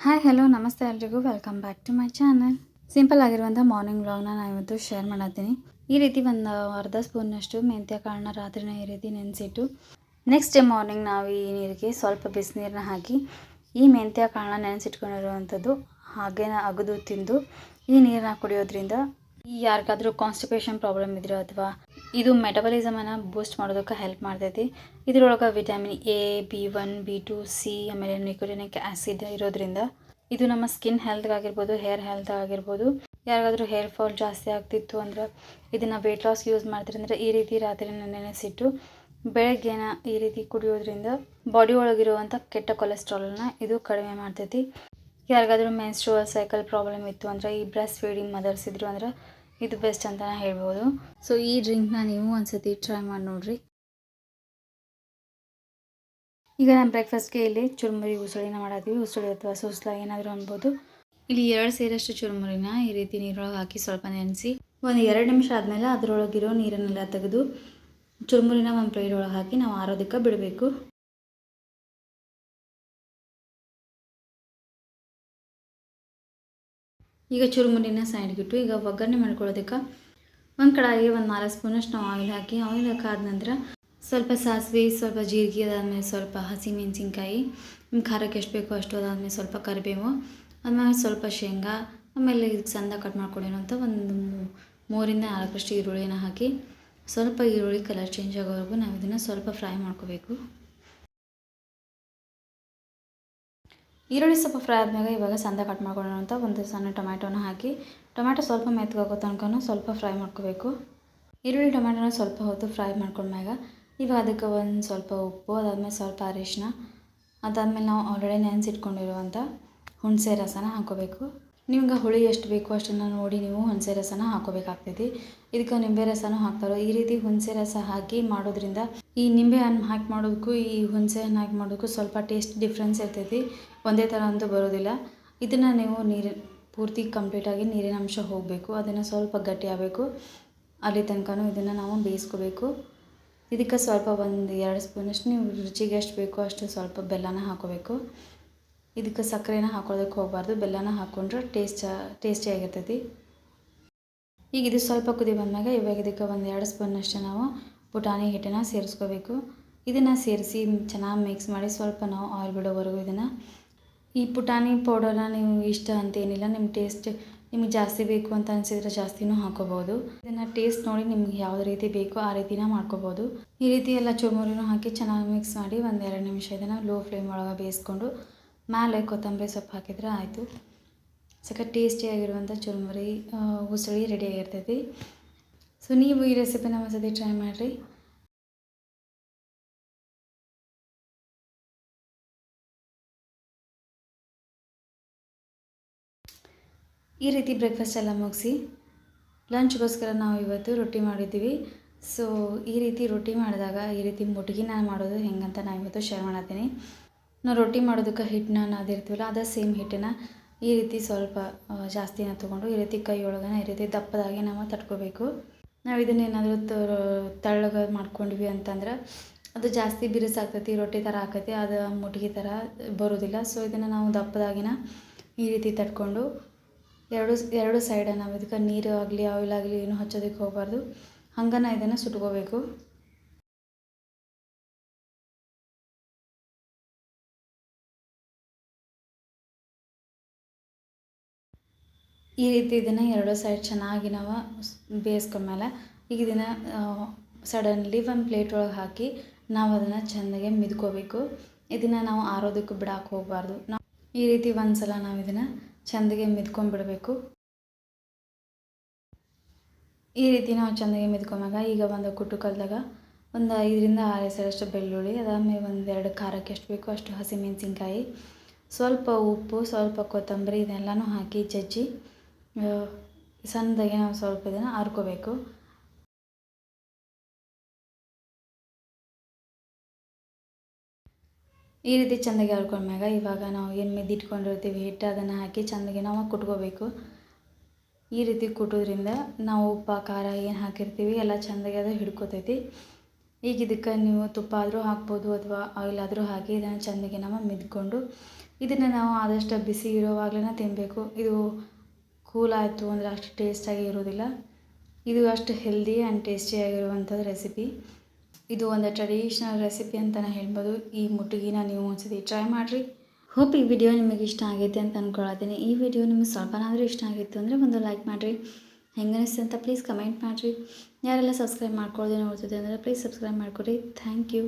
Hi hello ನಮಸ್ತೆ ಎಲ್ರಿಗೂ. Welcome back to my channel simple ಆಗಿರುವಂಥ ಮಾರ್ನಿಂಗ್ ವ್ಲಾಗ್ನ ನಾನು ಇವತ್ತು ಶೇರ್ ಮಾಡತ್ತೀನಿ ಈ ರೀತಿ ಒಂದು ಅರ್ಧ ಸ್ಪೂನಷ್ಟು ಮೆಂತ್ಯ ಕಾಳನ್ನ ರಾತ್ರಿನ ಈ ರೀತಿ ನೆನೆಸಿಟ್ಟು ನೆಕ್ಸ್ಟ್ ಡೇ ಮಾರ್ನಿಂಗ್ ನಾವು ಈ ನೀರಿಗೆ ಸ್ವಲ್ಪ ಬಿಸಿನೀರನ್ನ ಹಾಕಿ, ಈ ಮೆಂತ್ಯ ಕಾಳನ್ನ ನೆನೆಸಿಟ್ಕೊಂಡಿರುವಂಥದ್ದು ಹಾಗೇನ ಅಗದು ತಿಂದು, ಈ ನೀರನ್ನ ಕುಡಿಯೋದ್ರಿಂದ ಯಾರಿಗಾದ್ರೂ ಕಾನ್ಸ್ಟಿಪೇಷನ್ ಪ್ರಾಬ್ಲಮ್ ಇದ್ರೆ ಅಥವಾ ಇದು ಮೆಟಬಲಿಸಮನ್ನು ಬೂಸ್ಟ್ ಮಾಡೋದಕ್ಕೆ ಹೆಲ್ಪ್ ಮಾಡ್ತೈತಿ. ಇದರೊಳಗೆ vitamin A B one B two C ಆಮೇಲೆ ನಿಕೋಟಿನಿಕ್ ಆ್ಯಸಿಡ್ ಇರೋದ್ರಿಂದ ಇದು ನಮ್ಮ ಸ್ಕಿನ್ ಹೆಲ್ತ್ ಆಗಿರ್ಬೋದು ಹೇರ್ ಹೆಲ್ತ್ ಆಗಿರ್ಬೋದು. ಯಾರಿಗಾದ್ರೂ ಹೇರ್ ಫಾಲ್ ಜಾಸ್ತಿ ಆಗ್ತಿತ್ತು ಅಂದ್ರೆ ಇದನ್ನು ವೆಯ್ಟ್ ಲಾಸ್ ಯೂಸ್ ಮಾಡ್ತೀರಿ ಅಂದರೆ ಈ ರೀತಿ ರಾತ್ರಿ ನೆನೆಸಿಟ್ಟು ಬೆಳಗ್ಗೆನ ಈ ರೀತಿ ಕುಡಿಯೋದ್ರಿಂದ ಬಾಡಿ ಒಳಗಿರುವಂಥ ಕೆಟ್ಟ ಕೊಲೆಸ್ಟ್ರಾಲನ್ನ ಇದು ಕಡಿಮೆ ಮಾಡ್ತೈತಿ. ಯಾರಿಗಾದ್ರೂ ಮೆನ್ಸ್ಟ್ರುವಲ್ ಸೈಕಲ್ ಪ್ರಾಬ್ಲಮ್ ಇತ್ತು ಅಂದರೆ ಈ ಬ್ರೆಸ್ಟ್ ಫೀಡಿಂಗ್ ಮದರ್ಸ್ ಇದ್ರು ಅಂದ್ರೆ ಇದು ಬೆಸ್ಟ್ ಅಂತ ಹೇಳ್ಬೋದು. ಸೊ ಈ ಡ್ರಿಂಕ್ನ ನೀವು ಒಂದ್ಸತಿ ಟ್ರೈ ಮಾಡಿ ನೋಡ್ರಿ. ಈಗ ನಾನು ಬ್ರೇಕ್ಫಾಸ್ಟ್ಗೆ ಇಲ್ಲಿ ಚುರುಮುರಿ, ಉಸುಳಿನ ಮಾಡಿದ್ವಿ ಉಸುಳಿ ಅಥವಾ ಸುಸ್ಲ ಏನಾದರೂ ಅನ್ಬೋದು. ಇಲ್ಲಿ ಎರಡು ಸೇರಷ್ಟು ಚುರುಮುರಿನ ಈ ರೀತಿ ನೀರೊಳಗೆ ಹಾಕಿ ಸ್ವಲ್ಪ ನೆನೆಸಿ, ಒಂದು ಎರಡು ನಿಮಿಷ ಆದಮೇಲೆ ಅದರೊಳಗಿರೋ ನೀರನ್ನೆಲ್ಲ ತೆಗೆದು ಚುರುಮುರಿನ ಒಂದು ಪ್ಲೇಟ್ ಒಳಗೆ ಹಾಕಿ ನಾವು ಆರೋದಕ್ಕೆ ಬಿಡಬೇಕು. ಈಗ ಚುರುಮುರಿನ ಸೈಡ್ಗಿಟ್ಟು ಈಗ ಒಗ್ಗರಣೆ ಮಾಡ್ಕೊಳ್ಳೋದಕ್ಕೆ ಒಂದು ಕಡಾಯಿಗೆ ಒಂದು ನಾಲ್ಕು ಸ್ಪೂನಷ್ಟು ನಾವು ಆಯಿಲ್ ಹಾಕಿ, ಆಯಿಲ್ ಹಾಕಾದ ನಂತರ ಸ್ವಲ್ಪ ಸಾಸಿವೆ, ಸ್ವಲ್ಪ ಜೀರಿಗೆ, ಅದಾದಮೇಲೆ ಸ್ವಲ್ಪ ಹಸಿ ಮೆಣಸಿನ್ಕಾಯಿ ನಿಮ್ಮ ಖಾರಕ್ಕೆ ಎಷ್ಟು ಬೇಕೋ ಅಷ್ಟು ಅದಾದಮೇಲೆ ಸ್ವಲ್ಪ ಕರಿಬೇವು ಆಮೇಲೆ ಸ್ವಲ್ಪ ಶೇಂಗಾ, ಆಮೇಲೆ ಇದಕ್ಕೆ ಸಣ್ಣ ಕಟ್ ಮಾಡ್ಕೊಂಡಿರೋಂಥ ಒಂದು ಮೂರಿಂದ ನಾಲ್ಕರಷ್ಟು ಈರುಳ್ಳಿನ ಹಾಕಿ ಸ್ವಲ್ಪ ಈರುಳ್ಳಿ ಕಲರ್ ಚೇಂಜ್ ಆಗೋವರೆಗೂ ನಾವು ಇದನ್ನು ಸ್ವಲ್ಪ ಫ್ರೈ ಮಾಡ್ಕೋಬೇಕು. ಈರುಳ್ಳಿ ಸ್ವಲ್ಪ ಫ್ರೈ ಆದಮೇಲೆ ಇವಾಗ ಸಂದ ಕಟ್ ಮಾಡ್ಕೊಳ್ಳೋಂಥ ಒಂದು ಸಣ್ಣ ಟೊಮ್ಯಾಟೋನ ಹಾಕಿ, ಟೊಮ್ಯಾಟೊ ಸ್ವಲ್ಪ ಮೆತ್ತಗಾಗೋ ತನಕ ಸ್ವಲ್ಪ ಫ್ರೈ ಮಾಡ್ಕೋಬೇಕು. ಈರುಳ್ಳಿ ಟೊಮ್ಯಾಟೊನ ಸ್ವಲ್ಪ ಹೊತ್ತು ಫ್ರೈ ಮಾಡ್ಕೊಂಡ್ಮ್ಯಾಗ ಇವಾಗ ಅದಕ್ಕೆ ಒಂದು ಸ್ವಲ್ಪ ಉಪ್ಪು, ಅದಾದಮೇಲೆ ಸ್ವಲ್ಪ ಅರಿಶಿನ ಅದಾದಮೇಲೆ ನಾವು ಆಲ್ರೆಡಿ ನೆನೆಸಿಟ್ಕೊಂಡಿರುವಂಥ ಹುಣಸೆ ರಸನ ಹಾಕೋಬೇಕು ನಿಮ್ಗೆ ಹುಳಿ ಎಷ್ಟು ಬೇಕೋ ಅಷ್ಟನ್ನು ನೋಡಿ ನೀವು ಹುಣಸೆ ರಸನ ಹಾಕೋಬೇಕಾಗ್ತೈತಿ. ಇದಕ್ಕೆ ನಿಂಬೆ ರಸನೂ ಹಾಕ್ತಾರೆ? ಈ ರೀತಿ ಹುಣಸೆ ರಸ ಹಾಕಿ ಮಾಡೋದ್ರಿಂದ ಈ ನಿಂಬೆ ಹಣ್ಣು ಹಾಕಿ ಮಾಡೋದಕ್ಕೂ ಈ ಹುಣಸೆ ಹಣ್ಣು ಹಾಕಿ ಮಾಡೋದಕ್ಕೂ ಸ್ವಲ್ಪ ಟೇಸ್ಟ್ ಡಿಫ್ರೆನ್ಸ್ ಇರ್ತೈತಿ. ಒಂದೇ ಥರ ಅಂತೂ ಬರೋದಿಲ್ಲ. ಇದನ್ನು ನೀವು ನೀರು ಪೂರ್ತಿ ಕಂಪ್ಲೀಟಾಗಿ ನೀರಿನ ಅಂಶ ಹೋಗಬೇಕು. ಅದನ್ನು ಸ್ವಲ್ಪ ಗಟ್ಟಿ ಆಗಬೇಕು. ಅಲ್ಲಿ ತನಕನೂ ಇದನ್ನು ನಾವು ಬೇಯಿಸ್ಕೋಬೇಕು. ಇದಕ್ಕೆ ಸ್ವಲ್ಪ ಒಂದು ಎರಡು ಸ್ಪೂನಷ್ಟು ನೀವು ರುಚಿಗೆ ಎಷ್ಟು ಬೇಕೋ ಅಷ್ಟು ಸ್ವಲ್ಪ ಬೆಲ್ಲನ ಹಾಕೋಬೇಕು. ಇದಕ್ಕೆ ಸಕ್ಕರೆನ ಹಾಕೊಳ್ಳೋದಕ್ಕೆ ಹೋಗಬಾರ್ದು, ಬೆಲ್ಲನ ಹಾಕ್ಕೊಂಡ್ರೆ ಟೇಸ್ಟ್ ಟೇಸ್ಟಿಯಾಗಿರ್ತೈತಿ ಈಗ ಇದು ಸ್ವಲ್ಪ ಕುದಿ ಬಂದಾಗ ಇವಾಗ ಇದಕ್ಕೆ ಒಂದು ಎರಡು ಸ್ಪೂನಷ್ಟು ನಾವು ಪುಟಾಣಿ ಹಿಟ್ಟನ್ನು ಸೇರಿಸ್ಕೋಬೇಕು. ಇದನ್ನು ಸೇರಿಸಿ ಚೆನ್ನಾಗಿ ಮಿಕ್ಸ್ ಮಾಡಿ ಸ್ವಲ್ಪ ನಾವು ಆಯಿಲ್ ಬಿಡೋವರೆಗೂ ಇದನ್ನು. ಈ ಪುಟಾಣಿ ಪೌಡರ್ನ ನೀವು ಇಷ್ಟ ಅಂತೇನಿಲ್ಲ ನಿಮ್ಮ ಟೇಸ್ಟ್ ನಿಮಗೆ ಜಾಸ್ತಿ ಬೇಕು ಅಂತ ಅನಿಸಿದ್ರೆ ಜಾಸ್ತಿನೂ ಹಾಕೋಬೋದು ಇದನ್ನು ಟೇಸ್ಟ್ ನೋಡಿ ನಿಮ್ಗೆ ಯಾವ ರೀತಿ ಬೇಕೋ ಆ ರೀತಿನ ಮಾಡ್ಕೋಬೋದು ಈ ರೀತಿ ಎಲ್ಲ ಚುರುಮುರಿನೂ ಹಾಕಿ ಚೆನ್ನಾಗಿ ಮಿಕ್ಸ್ ಮಾಡಿ ಒಂದೆರಡು ನಿಮಿಷ ಇದನ್ನು ಲೋ ಫ್ಲೇಮ್ ಒಳಗೆ ಬೇಯಿಸ್ಕೊಂಡು ಮೇಲೆ ಕೊತ್ತಂಬರಿ ಸೊಪ್ಪು ಹಾಕಿದ್ರೆ ಆಯಿತು. ಸಕ್ಕ ಟೇಸ್ಟಿಯಾಗಿರುವಂಥ ಚುರುಮುರಿ ಉಸುಳಿ ರೆಡಿಯಾಗಿರ್ತೈತಿ ಸೊ ನೀವು ಈ ರೆಸಿಪಿನ ಒಂದ್ಸತಿ ಟ್ರೈ ಮಾಡಿರಿ. ಈ ರೀತಿ ಬ್ರೇಕ್ಫಾಸ್ಟ್ ಎಲ್ಲ ಮುಗಿಸಿ ಲಂಚ್ಗೋಸ್ಕರ ನಾವು ಇವತ್ತು ರೊಟ್ಟಿ ಮಾಡಿದ್ದೀವಿ. ಸೊ ಈ ರೀತಿ ರೊಟ್ಟಿ ಮಾಡಿದಾಗ ಈ ರೀತಿ ಮುಟ್ಗಿ ಮಾಡೋದು ಹೆಂಗಂತ ನಾನು ಇವತ್ತು ಶೇರ್ ಮಾಡತ್ತೀನಿ. ನಾವು ರೊಟ್ಟಿ ಮಾಡೋದಕ್ಕೆ ಹಿಟ್ಟನ್ನ ನಾದಿರ್ತೀವಲ್ಲ, ಅದೇ ಸೇಮ್ ಹಿಟ್ಟನ್ನು ಈ ರೀತಿ ಸ್ವಲ್ಪ ಜಾಸ್ತಿನ ತೊಗೊಂಡು ಈ ರೀತಿ ಕೈ ಒಳಗನ ಈ ರೀತಿ ದಪ್ಪದಾಗಿ ನಾವು ತಟ್ಕೋಬೇಕು. ನಾವು ಇದನ್ನ ಏನಾದರೂ ತಳ್ಳಗೆ ಮಾಡ್ಕೊಂಡ್ವಿ ಅಂತಂದ್ರೆ ಅದು ಜಾಸ್ತಿ ಬಿರುಸಾಗ್ತೈತಿ, ರೊಟ್ಟಿ ಥರ ಆಕೈತಿ, ಅದು ಮುಟ್ಗಿ ಥರ ಬರೋದಿಲ್ಲ. ಸೊ ಇದನ್ನು ನಾವು ದಪ್ಪದಾಗಿನ ಈ ರೀತಿ ತಟ್ಕೊಂಡು ಎರಡು ಎರಡು ಸೈಡ ನಾವು ಇದಕ್ಕೆ ನೀರು ಆಗಲಿ ಆಯಿಲ್ ಆಗಲಿ ಏನು ಹಚ್ಚೋದಕ್ಕೆ ಹೋಗಬಾರ್ದು. ಹಂಗನ ಇದನ್ನು ಸುಟ್ಕೋಬೇಕು. ಈ ರೀತಿ ಇದನ್ನು ಎರಡು ಸೈಡ್ ಚೆನ್ನಾಗಿ ನಾವು ಬೇಯಿಸ್ಕೊಂಡ್ಮೇಲೆ ಈಗ ಇದನ್ನು ಸಡನ್ಲಿ ಒಂದು ಪ್ಲೇಟ್ ಒಳಗೆ ಹಾಕಿ ನಾವು ಅದನ್ನು ಚೆಂದಾಗೆ ಮಿದ್ಕೋಬೇಕು. ಇದನ್ನು ನಾವು ಆರೋದಕ್ಕೆ ಬಿಡಕ್ಕೆ ಹೋಗಬಾರ್ದು. ನಾವು ಈ ರೀತಿ ಒಂದು ಸಲ ನಾವು ಇದನ್ನು ಚೆಂದಾಗೆ ಮಿದ್ಕೊಂಡ್ಬಿಡಬೇಕು ಈ ರೀತಿ ನಾವು ಚೆಂದಾಗಿ ಮಿದ್ಕೊಂಬಾಗ ಈಗ ಒಂದು ಕುಟ್ಟು ಕಲ್ದಾಗ ಒಂದು ಐದರಿಂದ ಆರು ಹೆಸರಷ್ಟು ಬೆಳ್ಳುಳ್ಳಿ, ಅದಾದಮೇಲೆ ಎರಡು ಖಾರಕ್ಕೆ ಎಷ್ಟು ಬೇಕೋ ಅಷ್ಟು ಹಸಿಮೆಣಸಿನ್ಕಾಯಿ, ಸ್ವಲ್ಪ ಉಪ್ಪು, ಸ್ವಲ್ಪ ಕೊತ್ತಂಬರಿ, ಇದೆಲ್ಲನೂ ಹಾಕಿ ಜಜ್ಜಿ ಸಣ್ಣದಾಗಿ ನಾವು ಸ್ವಲ್ಪ ಇದನ್ನು ಆರ್ಕೊಬೇಕು. ಈ ರೀತಿ ಚೆಂದಾಗಿ ಆರ್ಕೊಂಡ್ಮ್ಯಾಗ ಇವಾಗ ನಾವು ಏನು ಮಿದ್ದಿಟ್ಕೊಂಡಿರ್ತೀವಿ ಹಿಟ್ಟು ಅದನ್ನು ಹಾಕಿ ಚೆಂದಾಗಿ ನಾವು ಕುಟ್ಕೋಬೇಕು. ಈ ರೀತಿ ಕುಟ್ಟೋದ್ರಿಂದ ನಾವು ಉಪ್ಪು, ಖಾರ ಏನು ಹಾಕಿರ್ತೀವಿ ಎಲ್ಲ ಚೆಂದಾಗಿ ಅದು ಹಿಡ್ಕೊತೈತಿ. ಈಗ ಇದಕ್ಕೆ ನೀವು ತುಪ್ಪ ಆದರೂ ಹಾಕ್ಬೋದು ಅಥವಾ ಆಯಿಲ್ ಆದರೂ ಹಾಕಿ ಇದನ್ನು ಚೆಂದಾಗಿ ನಾವು ಮಿದ್ಕೊಂಡು ಇದನ್ನು ನಾವು ಆದಷ್ಟು ಬಿಸಿ ಇರೋವಾಗಲೇ ತಿನ್ನಬೇಕು ಇದು ಕೂಲ್ ಆಯಿತು ಅಂದರೆ ಅಷ್ಟು ಟೇಸ್ಟಾಗಿ ಇರೋದಿಲ್ಲ ಇದು ಅಷ್ಟು ಹೆಲ್ದಿ ಆ್ಯಂಡ್ ಟೇಸ್ಟಿಯಾಗಿರುವಂಥದ್ದು ರೆಸಿಪಿ ಇದು ಒಂದು ಟ್ರೆಡಿಷ್ನಲ್ ರೆಸಿಪಿ ಅಂತಲೇ ಹೇಳ್ಬೋದು. ಈ ಮುಟ್ಟಿಗೆನ ನೀವು ಒಂದ್ಸತಿ ಟ್ರೈ ಮಾಡಿರಿ. ಹೋಪ್ ಈ ವಿಡಿಯೋ ನಿಮಗೆ ಇಷ್ಟ ಆಗೈತೆ ಅಂತ ಅಂದ್ಕೊಳತ್ತೀನಿ ಈ ವಿಡಿಯೋ ನಿಮಗೆ ಸ್ವಲ್ಪನಾದರೂ ಇಷ್ಟ ಆಗಿತ್ತು ಅಂದರೆ ಒಂದು ಲೈಕ್ ಮಾಡಿರಿ. ಹೆಂಗೆ ಅನಿಸ್ತು ಅಂತ ಪ್ಲೀಸ್ ಕಮೆಂಟ್ ಮಾಡಿರಿ. ಯಾರೆಲ್ಲ ಸಬ್ಸ್ಕ್ರೈಬ್ ಮಾಡ್ಕೊಳ್ಳೋದೇ ನೋಡ್ತಿದ್ದೆ ಅಂದರೆ ಪ್ಲೀಸ್ ಸಬ್ಸ್ಕ್ರೈಬ್ ಮಾಡಿಕೊಡಿ. Thank you